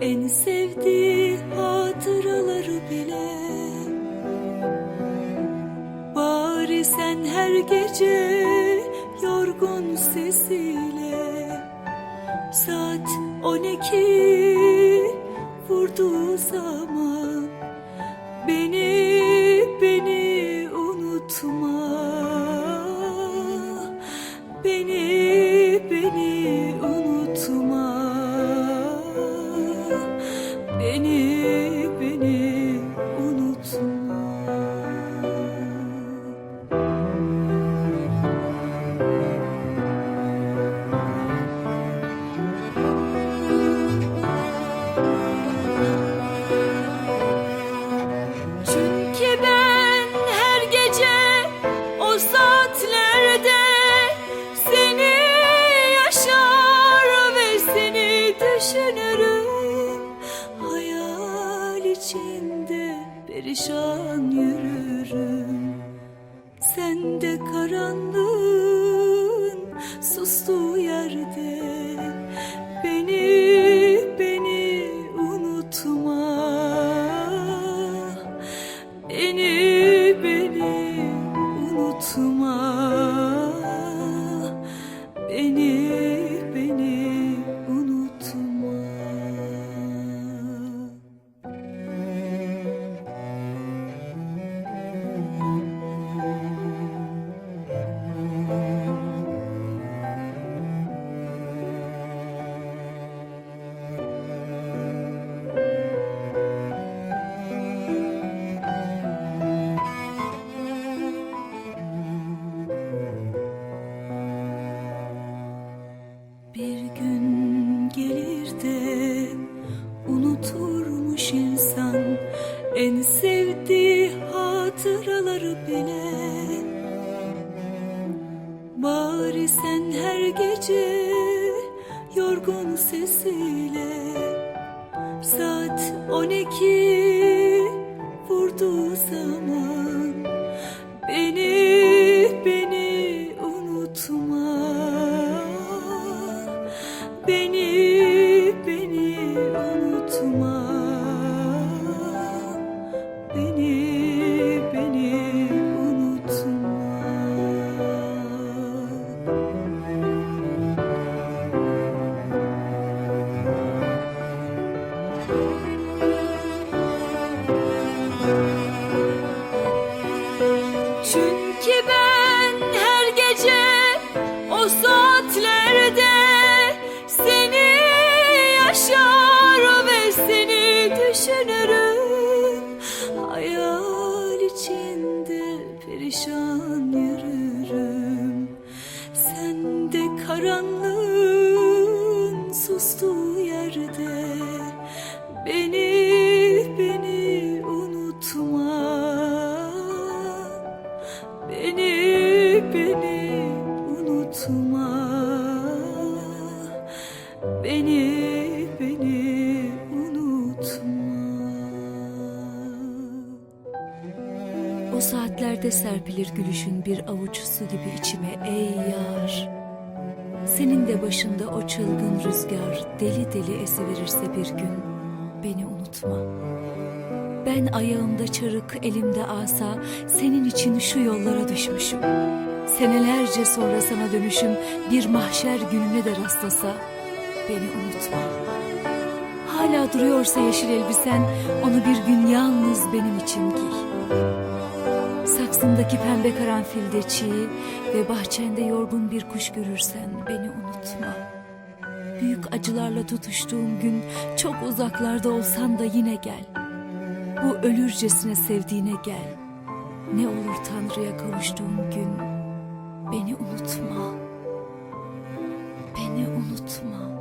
En sevdiği hatıraları bile. Bari sen her gece yorgun sesiyle Saat on iki vurduğu zaman Sen de karanlığın sustuğu yerde. Beni beni unutma. Beni beni unutma. Beni Bir gün gelir de unuturmuş insan en sevdiği hatıraları bile. Bari sen her gece yorgun sesiyle saat on iki Beni, beni unutma Beni, unutma. Beni, beni unutma. O saatlerde serpilir gülüşün bir avuç su gibi içime ey yar. Senin de başında o çılgın rüzgar deli deli esiverirse bir gün beni unutma. Ben ayağımda çarık, elimde asa, senin için şu yollara düşmüşüm. Senelerce sonra sana dönüşüm bir mahşer gününe de rastlasa beni unutma. Hala duruyorsa yeşil elbisen onu bir gün yalnız benim için giy. Saksındaki pembe karanfilde çiğ ve bahçende yorgun bir kuş görürsen beni unutma. Büyük acılarla tutuştuğum gün çok uzaklarda olsan da yine gel. Bu ölürcesine sevdiğine gel. Ne olur Tanrı'ya kavuştuğum gün beni unutma. Beni unutma.